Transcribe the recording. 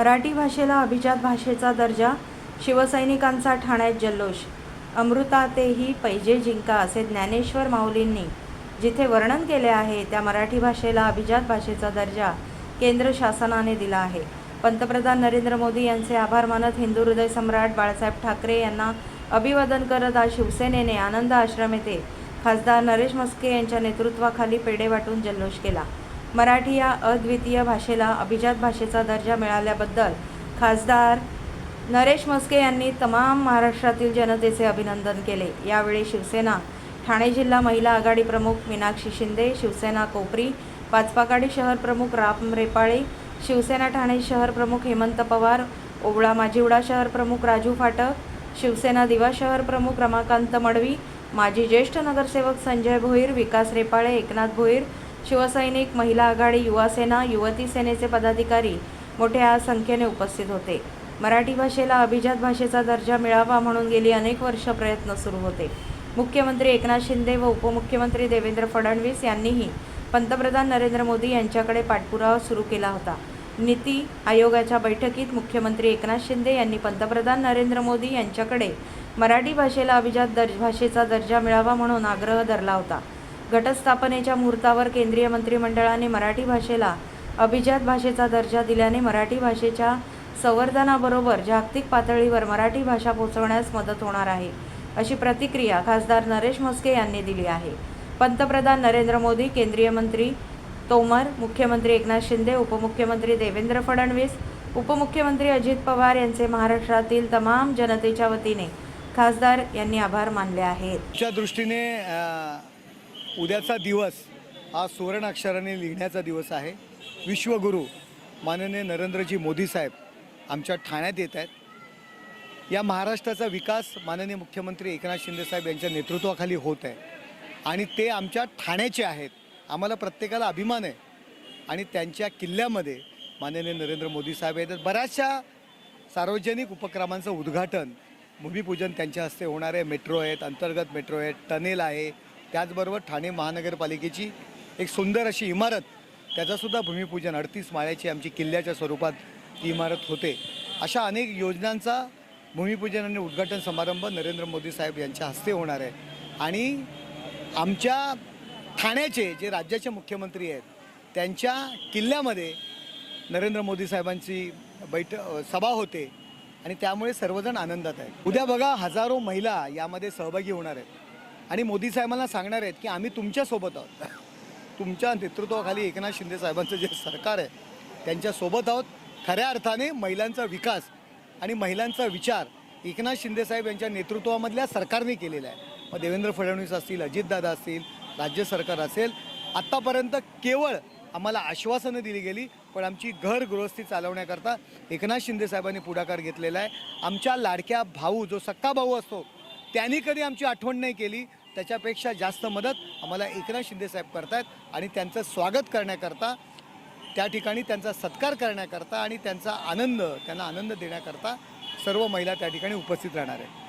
मराठी भाषेला अभिजात भाषेचा दर्जा शिवसैनिकांचा ठाण्यात जल्लोष. अमृतातेही पैजे जिंका असे ज्ञानेश्वर माऊलींनी जिथे वर्णन केले आहे त्या मराठी भाषेला अभिजात भाषेचा दर्जा केंद्र शासनाने दिला आहे. पंतप्रधान नरेंद्र मोदी यांचे आभार मानत हिंदू हृदय सम्राट बाळासाहेब ठाकरे यांना अभिवादन करत आज शिवसेनेने आनंद आश्रम येथे खासदार नरेश मस्के यांच्या नेतृत्वाखाली पेढे वाटून जल्लोष केला. मराठी या अद्वितीय भाषेला अभिजात भाषेचा दर्जा मिळाल्याबद्दल खासदार नरेश म्हस्के यांनी तमाम महाराष्ट्रातील जनतेचे अभिनंदन केले. यावेळी शिवसेना ठाणे जिल्हा महिला आघाडी प्रमुख मीनाक्षी शिंदे शिवसेना कोपरी पाचपाकाडी शहर प्रमुख राम रेपाळे शिवसेना ठाणे शहर प्रमुख हेमंत पवार ओवळा माजिवडा शहर प्रमुख राजू फाटक शिवसेना दिवा शहर प्रमुख रमाकांत मडवी माजी ज्येष्ठ नगरसेवक संजय भोईर विकास रेपाळे एकनाथ भोईर शिवसैनिक महिला आघाडी युवासेना युवती सेनेचे पदाधिकारी मोठ्या संख्येने उपस्थित होते. मराठी भाषेला अभिजात भाषेचा दर्जा मिळावा म्हणून गेली अनेक वर्ष प्रयत्न सुरू होते. मुख्यमंत्री एकनाथ शिंदे व उपमुख्यमंत्री देवेंद्र फडणवीस यांनीही पंतप्रधान नरेंद्र मोदी यांच्याकडे पाठपुरावा सुरू केला होता. नीती आयोगाच्या बैठकीत मुख्यमंत्री एकनाथ शिंदे यांनी पंतप्रधान नरेंद्र मोदी यांच्याकडे मराठी भाषेला अभिजात दर्ज भाषेचा दर्जा मिळावा म्हणून आग्रह धरला होता. घटस्थापनेच्या मुहूर्तावर केंद्रीय मंत्रिमंडळाने मराठी भाषेला अभिजात भाषेचा दर्जा दिल्याने मराठी भाषेच्या संवर्धनाबरोबर जागतिक पातळीवर मराठी भाषा पोहोचवण्यास मदत होणार आहे अशी प्रतिक्रिया खासदार नरेश म्हस्के यांनी दिली आहे. पंतप्रधान नरेंद्र मोदी केंद्रीय मंत्री तोमर मुख्यमंत्री एकनाथ शिंदे उपमुख्यमंत्री देवेंद्र फडणवीस उपमुख्यमंत्री अजित पवार यांचे महाराष्ट्रातील तमाम जनतेच्या वतीने खासदार यांनी आभार मानले आहेत. दृष्टीने उद्याचा दिवस हा सुवर्ण अक्षराने लिहिण्याचा दिवस आहे. विश्वगुरू माननीय नरेंद्रजी मोदी साहेब आमच्या ठाण्यात येत आहेत. या महाराष्ट्राचा विकास माननीय मुख्यमंत्री एकनाथ शिंदे साहेब यांच्या नेतृत्वाखाली होत आहे. आणि ते आमच्या ठाण्याचे आहेत. आम्हाला प्रत्येकाला अभिमान आहे. आणि त्यांच्या किल्ल्यामध्ये माननीय नरेंद्र मोदी साहेब आहेत. बऱ्याचशा सार्वजनिक उपक्रमांचं उद्घाटन भूमिपूजन त्यांच्या हस्ते होणार आहे. मेट्रो आहेत अंतर्गत मेट्रो आहेत टनेल आहे त्याचबरोबर ठाणे महानगरपालिकेची एक सुंदर अशी इमारत त्याचंसुद्धा भूमिपूजन अडतीस माळ्याची आमची किल्ल्याच्या स्वरूपात ती इमारत होते. अशा अनेक योजनांचा भूमिपूजन आणि उद्घाटन समारंभ नरेंद्र मोदी साहेब यांच्या हस्ते होणार आहे. आणि आमच्या ठाण्याचे जे राज्याचे मुख्यमंत्री आहेत त्यांच्या किल्ल्यामध्ये नरेंद्र मोदी साहेबांची बैठ सभा होते. आणि त्यामुळे सर्वजण आनंदात आहेत. उद्या बघा हजारो महिला यामध्ये सहभागी होणार आहेत. आणि मोदी साहेबांना सांगणार आहेत की आम्ही तुमच्यासोबत आहोत. तुमच्या नेतृत्वाखाली एकनाथ शिंदे साहेबांचं जे सरकार आहे त्यांच्यासोबत आहोत. खऱ्या अर्थाने महिलांचा विकास आणि महिलांचा विचार एकनाथ शिंदे साहेब यांच्या नेतृत्वामधल्या सरकारने केलेला आहे. मग देवेंद्र फडणवीस असतील अजितदादा असतील राज्य सरकार असेल आत्तापर्यंत केवळ आम्हाला आश्वासनं दिली गेली पण आमची घर गृहस्थी चालवण्याकरता एकनाथ शिंदे साहेबांनी पुढाकार घेतलेला आहे. आमच्या लाडक्या भाऊ जो सक्का भाऊ असतो त्यांनी कधी आमची आठवण नाही केली. त्याच्यापेक्षा जास्त मदत आम्हाला एकनाथ शिंदेसाहेब करत करतायत आणि त्यांचं स्वागत करण्याकरता त्या ठिकाणी त्यांचा सत्कार करण्याकरता आणि त्यांचा आनंद त्यांना आनंद देण्याकरता सर्व महिला त्या ठिकाणी उपस्थित राहणार आहे